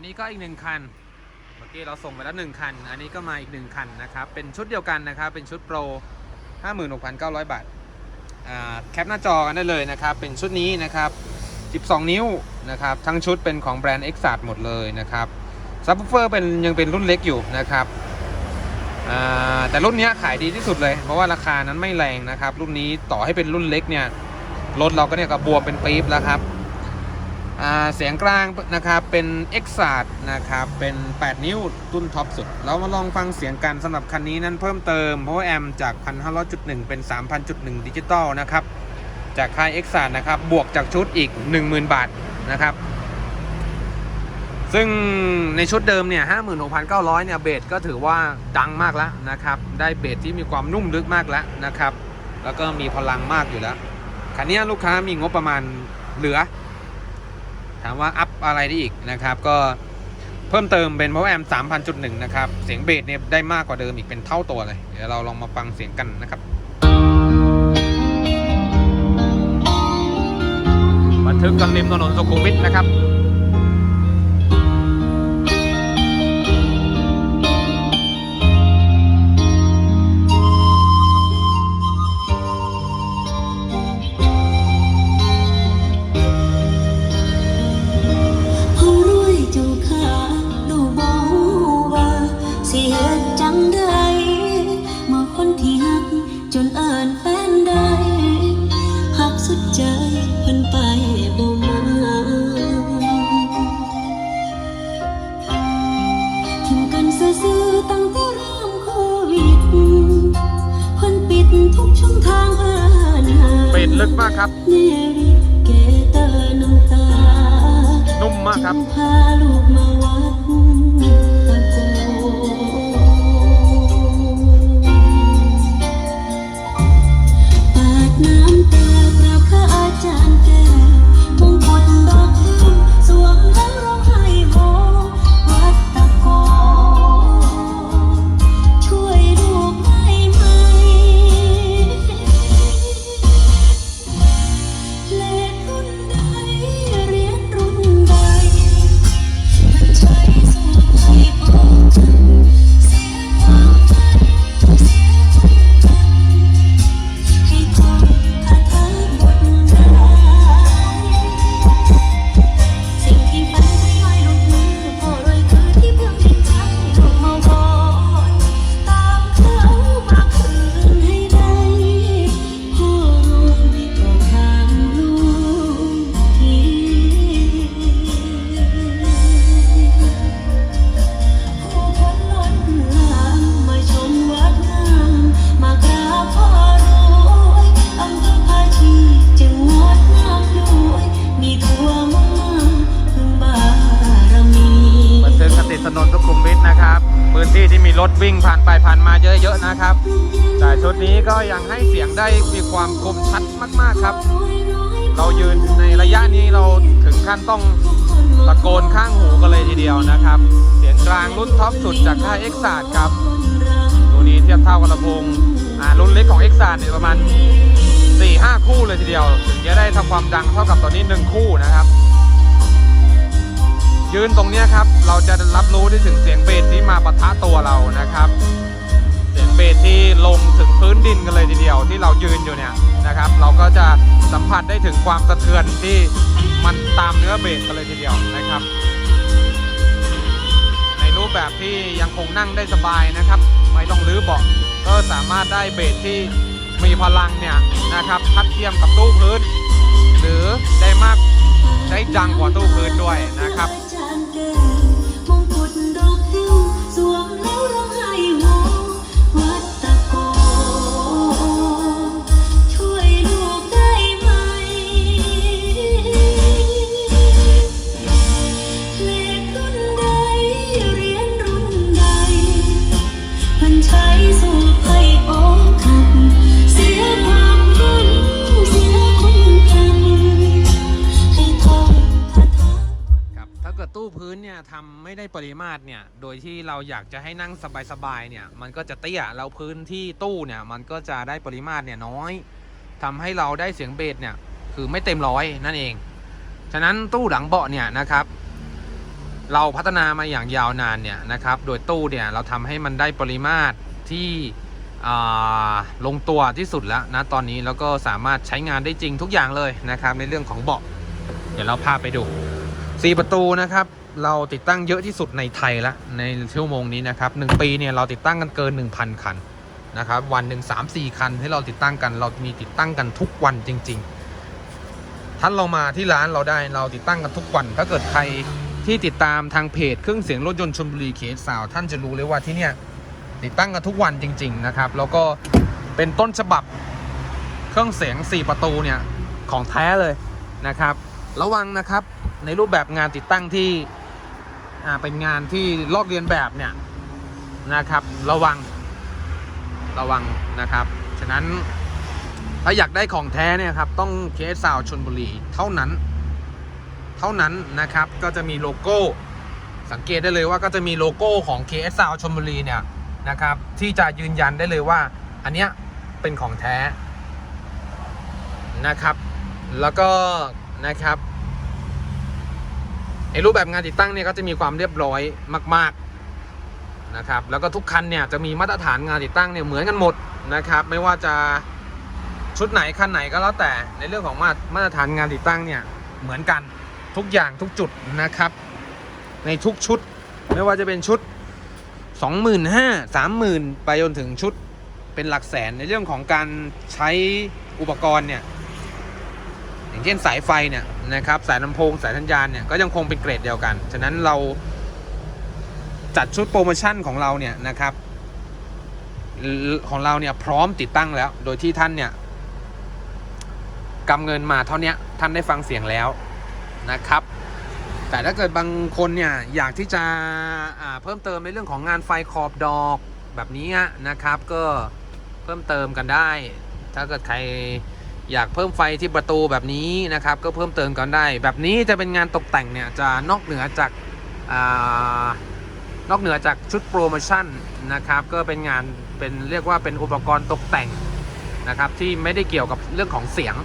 วันนี้ก็อีกหนึ่งคัน เมื่อกี้เราส่งไปแล้วหนึ่งคัน อันนี้ก็มาอีกหนึ่งคันนะครับ เป็นชุดเดียวกันนะครับ เป็นชุดโปร 56,900 บาทอ่าแคปหน้าจอกันได้เลยนะครับ เป็นชุดนี้นะครับ 12 นิ้วนะครับ ทั้งชุดเป็นของแบรนด์ e x a t หมดเลยนะครับ ซับ w ูเฟอร์เป็นยังเป็นรุ่นเล็กอยู่นะครับอ่าแต่รุ่นนี้ขายดีที่สุดเลย เพราะว่าราคานั้นไม่แรงนะครับ รุ่นนี้ต่อให้เป็นรุ่นเล็กเนี่ย รถเราก็เนี่ยก็บวมเป็นปี๊บแล้วครับ เสียงกลางนะครับเป็น e x a t นะครับเป็น 8 นิ้วตุ้นท็อปสุด เรามาลองฟังเสียงกันสำหรับคันนี้นั้นเพิ่มเติม Power Amp จาก 1,500.1 เป็น 3,000.1 ดิจิตอลนะครับ จากค่าย e x a t นะครับบวกจากชุดอีก 10,000 บาทนะครับ ซึ่งในชุดเดิมเนี่ย 56,900 เนี่ยเบสก็ถือว่าดังมากแล้วนะครับ ได้เบสที่มีความนุ่มลึกมากแล้วนะครับ แล้วก็มีพลังมากอยู่แล้วคันนี้ลูกค้ามีงบประมาณเหลือามว่าอัพอะไรได้อีกนะครับ ก็เพิ่มเติมเป็น Power Amp 3,000.1 นะครับ เสียงเบสเนี่ยได้มากกว่าเดิมอีกเป็นเท่าตัวเลย เดี๋ยวเราลองมาฟังเสียงกันนะครับ บันทึกกันริมถนนสุขุมวิทนะครับ มากครับเนริเกเตอร์น้ำตานุ่มมากครับพาลูกมาวัดตะโกปาดน้ำตากราบข้าอาจารย์ มชัดมาก ๆครับ เรายืนในระยะนี้เราถึงขั้นต้องตะโกนข้างหูกันเลยทีเดียวนะครับ เสียงกลางรุ่นท็อปสุดจากค่ายเอ็กซาครับตัวนี้เทียบเท่ากับลำโพงอ่ารุ่นเล็กของเอ็กซาเนี่ยประมาณ 4-5 คู่เลยทีเดียว ถึงจะได้ทำความดังเท่ากับตัวนี้ 1 คู่นะครับ ยืนตรงนี้ครับ เราจะรับรู้ได้ถึงเสียงเบสที่มาปะทะตัวเรานะครับ เสียงเบสที่ลงถึงพื้นดินกันเลยทีเดียวที่เรายืนอยู่เนี่ย นะครับ เราก็จะสัมผัสได้ถึงความสะเทือนที่มันตามเนื้อเบสกันเลยทีเดียวนะครับ ในรูปแบบที่ยังคงนั่งได้สบายนะครับ ไม่ต้องรื้อเบาะก็สามารถได้เบสที่มีพลังเนี่ยนะครับทัดเทียมกับตู้พื้น หรือได้มากได้ดังกว่าตู้พื้นด้วยนะครับ ทำไม่ได้ปริมาตรเนี่ย โดยที่เราอยากจะให้นั่งสบายๆเนี่ย มันก็จะเตี้ยแล้วพื้นที่ตู้เนี่ย มันก็จะได้ปริมาตรเนี่ยน้อยทำให้เราได้เสียงเบสเนี่ย คือไม่เต็มร้อยนั่นเอง ฉะนั้นตู้หลังเบาะเนี่ยนะครับ เราพัฒนามาอย่างยาวนานเนี่ยนะครับ โดยตู้เนี่ยเราทำให้มันได้ปริมาตรที่ลงตัวที่สุดแล้วนะตอนนี้แล้วก็สามารถใช้งานได้จริงทุกอย่างเลยนะครับ ในเรื่องของเบาะ เดี๋ยวเราพาไปดู 4 ประตูนะครับ เราติดตั้งเยอะที่สุดในไทยละในชั่วโมงนี้นะครับหนึ่งปีเนี่ยเราติดตั้งกันเกิน 1,000 คันนะครับวันหนึ่ง3 4 คันให้เราติดตั้งกัน เรามีติดตั้งกันทุกวันจริง ๆท่านเรามาที่ร้านเราได้เราติดตั้งกันทุกวัน ถ้าเกิดใครที่ติดตามทางเพจเครื่องเสียงรถยนต์ชลบุรีเคสสาวท่านจะรู้เลยว่าที่เนี่ยติดตั้งกันทุกวันจริง ๆนะครับ แล้วก็เป็นต้นฉบับเครื่องเสียง 4 ประตูเนี่ยของแท้เลยนะครับ ระวังนะครับในรูปแบบงานติดตั้งที่ อ่าเป็นงานที่ลอกเลียนแบบเนี่ยนะครับ ระวังระวังนะครับ ฉะนั้นถ้าอยากได้ของแท้เนี่ยครับต้องเคสซาวชนบุรีเท่านั้น เท่านั้นนะครับก็จะมีโลโก้สังเกตได้เลยว่าก็จะมีโลโก้ของ KS s o u n d ชลบุรีเนี่ยนะครับ ที่จะยืนยันได้เลยว่า อันเนี้ยเป็นของแท้นะครับ แล้วก็นะครับ ไอ้รูปแบบงานติดตั้งเนี่ยก็จะมีความเรียบร้อยมาก ๆนะครับ แล้วก็ทุกคันเนี่ยจะมีมาตรฐานงานติดตั้งเนี่ยเหมือนกันหมดนะครับ ไม่ว่าจะชุดไหนคันไหนก็แล้วแต่ในเรื่องของมามาตรฐานงานติดตั้งเนี่ยเหมือนกันทุกอย่างทุกจุดนะครับ ในทุกชุดไม่ว่าจะเป็นชุด 25,000 30,000 ไปจนถึงชุดเป็นหลักแสนในเรื่องของการใช้อุปกรณ์เนี่ย อย่างเช่นสายไฟเนี่ยนะครับสายลำโพงสายสัญญาณเนี่ยก็ยังคงเป็นเกรดเดียวกัน ฉะนั้นเราจัดชุดโปรโมชั่นของเราเนี่ยนะครับของเราเนี่ยพร้อมติดตั้งแล้ว โดยที่ท่านเนี่ยกำเงินมาเท่านี้ท่านได้ฟังเสียงแล้วนะครับ แต่ถ้าเกิดบางคนเนี่ยอยากที่จะเพิ่มเติมในเรื่องของงานไฟขอบดอกแบบนี้นะครับ ก็เพิ่มเติมกันได้ ถ้าเกิดใคร อยากเพิ่มไฟที่ประตูแบบนี้นะครับ ก็เพิ่มเติมกันได้ แบบนี้จะเป็นงานตกแต่งเนี่ยจะนอกเหนือจากอานอกเหนือจากชุดโปรโมชั่นนะครับ ก็เป็นงานเป็นเรียกว่าเป็นอุปกรณ์ตกแต่งนะครับที่ไม่ได้เกี่ยวกับเรื่องของเสียง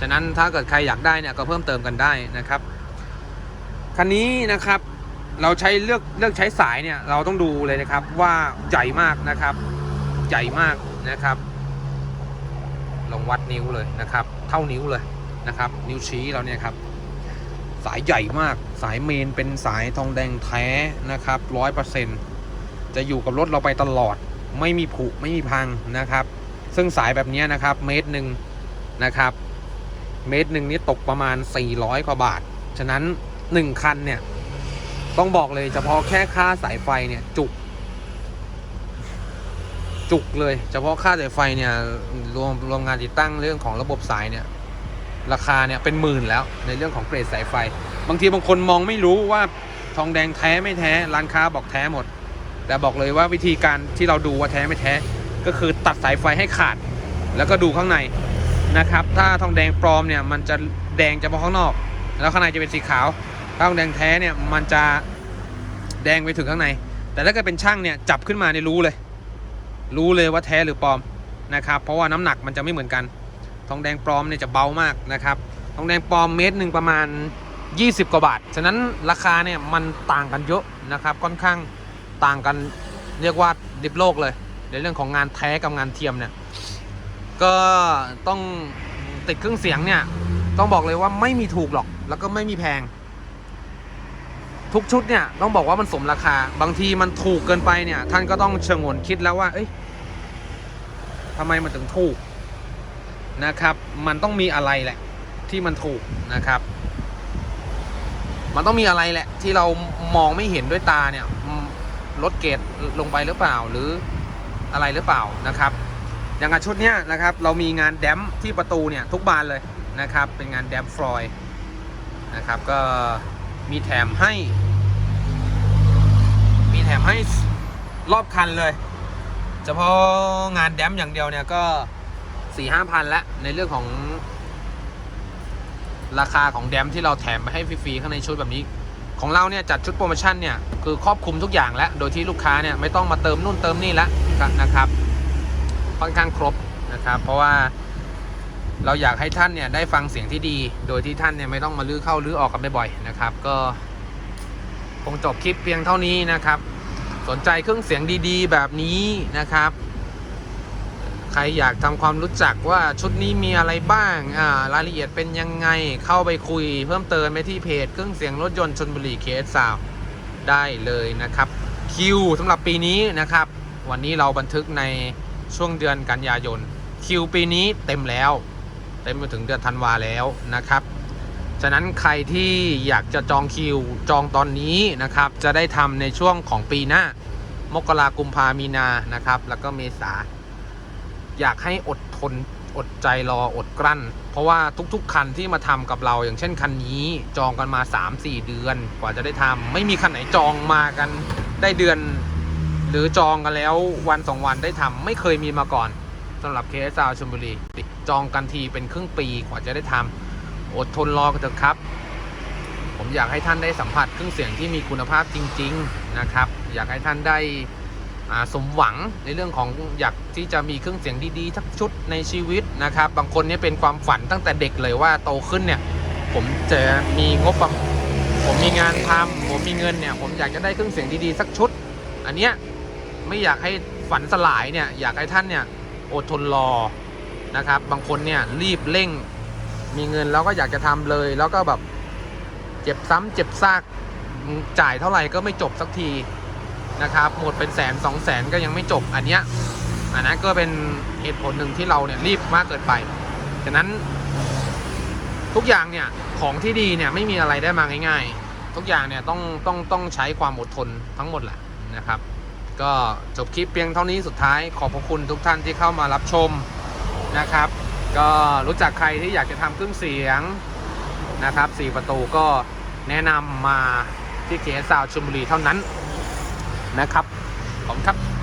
ฉะนั้นถ้าเกิดใครอยากได้เนี่ยก็เพิ่มเติมกันได้นะครับ คันนี้นะครับเราใช้เลือกเลือกใช้สายเนี่ยเราต้องดูเลยนะครับว่าใหญ่มากนะครับ ใหญ่มากนะครับ ลองวัดนิ้วเลยนะครับ เท่านิ้วเลยนะครับ นิ้วชี้เราเนี่ยครับสายใหญ่มากสายเมนเป็นสายทองแดงแท้นะครับร้อยเปอร์เซ็นจะอยู่กับรถเราไปตลอด ไม่มีผุไม่มีพังนะครับ ซึ่งสายแบบนี้นะครับเมตรหนึ่งนะครับ เมตรหนึ่งนี่ตกประมาณ 400กว่าบาท ฉะนั้น 1 คันเนี่ย ต้องบอกเลยเฉพาะแค่ค่าสายไฟเนี่ยจุก จุกเลย เฉพาะค่าสายไฟเนี่ยรวมรวมงานติดตั้งเรื่องของระบบสายเนี่ยราคาเนี่ยเป็นหมื่นแล้วในเรื่องของเกรดสายไฟ บางทีบางคนมองไม่รู้ว่าทองแดงแท้ไม่แท้ร้านค้าบอกแท้หมด แต่บอกเลยว่าวิธีการที่เราดูว่าแท้ไม่แท้ ก็คือตัดสายไฟให้ขาด แล้วก็ดูข้างในนะครับ ถ้าทองแดงปลอมเนี่ยมันจะแดงเฉพาะข้างนอก แล้วข้างในจะเป็นสีขาว ถ้าทองแดงแท้เนี่ยมันจะแดงไปถึงข้างใน แต่ถ้าเกิดเป็นช่างเนี่ยจับขึ้นมาเนี่ยรู้เลย รู้เลยว่าแท้หรือปลอมนะครับ เพราะว่าน้ำหนักมันจะไม่เหมือนกัน ทองแดงปลอมเนี่ยจะเบามากนะครับ ทองแดงปลอมเมตรหนึ่งประมาณ 20 กว่าบาท ฉะนั้นราคาเนี่ยมันต่างกันเยอะนะครับ ค่อนข้างต่างกันเรียกว่าดิบโลกเลย ในเรื่องของงานแท้กับงานเทียมเนี่ย ก็ต้องติดเครื่องเสียงเนี่ยต้องบอกเลยว่าไม่มีถูกหรอก แล้วก็ไม่มีแพง ทุกชุดเนี่ยต้องบอกว่ามันสมราคา บางทีมันถูกเกินไปเนี่ย ท่านก็ต้องเชงนคิดแล้วว่า เอ้ยทำไมมันถึงถูกนะครับ มันต้องมีอะไรแหละ ที่มันถูกนะครับ มันต้องมีอะไรแหละ ที่เรามองไม่เห็นด้วยตาเนี่ยลดเกรดลงไปหรือเปล่าหรืออะไรหรือเปล่านะครับ อย่างกับชุดเนี้ยนะครับ เรามีงานแดมที่ประตูเนี่ยทุกบานเลยนะครับ เป็นงานแดมฟลอยนะครับก็ มีแถมให้ มีแถมให้รอบคันเลยเฉพาะงานแดมอย่างเดียวเนี่ยก็สี่ห้าพันละในเรื่องของ ราคาของแดมที่เราแถมไปให้ฟรีๆข้างในชุดแบบนี้ ของเราเนี่ยจัดชุดโปรโมชั่นเนี่ยคือครอบคลุมทุกอย่างแล้ว โดยที่ลูกค้าเนี่ยไม่ต้องมาเติมนู่นเติมนี่แล้วนะครับ ค่อนข้างครบนะครับ เพราะว่า เราอยากให้ท่านเนี่ยได้ฟังเสียงที่ดี โดยที่ท่านเนี่ยไม่ต้องมาลื้อเข้าลื้อออกกันบ่อยๆนะครับ ก็คงจบคลิปเพียงเท่านี้นะครับ สนใจเครื่องเสียงดีๆ แบบนี้นะครับ ใครอยากทำความรู้จักว่าชุดนี้มีอะไรบ้างอ่ารายละเอียดเป็นยังไงเข้าไปคุย เพิ่มเติมไปที่เพจเครื่องเสียงรถยนต์ชนบุรีเคสซาวได้เลยนะครับ คิวสำหรับปีนี้นะครับ วันนี้เราบันทึกในช่วงเดือนกันยายน คิวปีนี้เต็มแล้ว เต็มไปถึงเดือนธันวาแล้วนะครับ ฉะนั้นใครที่อยากจะจองคิวจองตอนนี้นะครับ จะได้ทำในช่วงของปีหน้ามกรากุมภามีนานะครับ แล้วก็เมษา อยากให้อดทนอดใจรออดกลั้น เพราะว่าทุกๆ คันที่มาทำกับเราอย่างเช่นคันนี้จองกันมา 3-4 เดือน กว่าจะได้ทำไม่มีคันไหนจองมากันได้เดือน หรือจองกันแล้ววันสองวันได้ทำไม่เคยมีมาก่อนสำหรับเคสซาวชลบุรี จองกันทีเป็นครึ่งปีกว่าจะได้ทำอดทนรอกันเถอะครับ ผมอยากให้ท่านได้สัมผัสเครื่องเสียงที่มีคุณภาพจริง ๆนะครับ อยากให้ท่านได้สมหวังในเรื่องของอยากที่จะมีเครื่องเสียงดีๆทักชุดในชีวิตนะครับ บางคนนี่เป็นความฝันตั้งแต่เด็กเลยว่าโตขึ้นเนี่ย ผมจะมีงบผมมีงานทำผมมีเงินเนี่ย ผมอยากจะได้เครื่องเสียงดีๆสักชุด อันเนี้ยไม่อยากให้ฝันสลายเนี่ย อยากให้ท่านเนี่ยอดทนรอ นะครับ บางคนเนี่ยรีบเร่งมีเงินแล้วก็อยากจะทำเลย แล้วก็แบบเจ็บซ้ำเจ็บซากจ่ายเท่าไหร่ก็ไม่จบสักทีนะครับ หมดเป็นแสนสองแสนก็ยังไม่จบอันเนี้ยอันนั้นก็เป็นเหตุผลหนึ่งที่เราเนี่ยรีบมากเกินไปฉะนั้นทุกอย่างเนี่ยของที่ดีเนี่ยไม่มีอะไรได้มาง่ายๆ ทุกอย่างเนี่ยต้องต้องต้องใช้ความอดทนทั้งหมดแหละนะครับ ก็จบคลิปเพียงเท่านี้สุดท้ายขอบพระคุณทุกท่านที่เข้ามารับชม นะครับ ก็รู้จักใครที่อยากจะทำเครื่องเสียงนะครับสี่ประตูก็แนะนำมาที่เคสซาวชลบุรีเท่านั้นนะครับ ขอบคุณครับ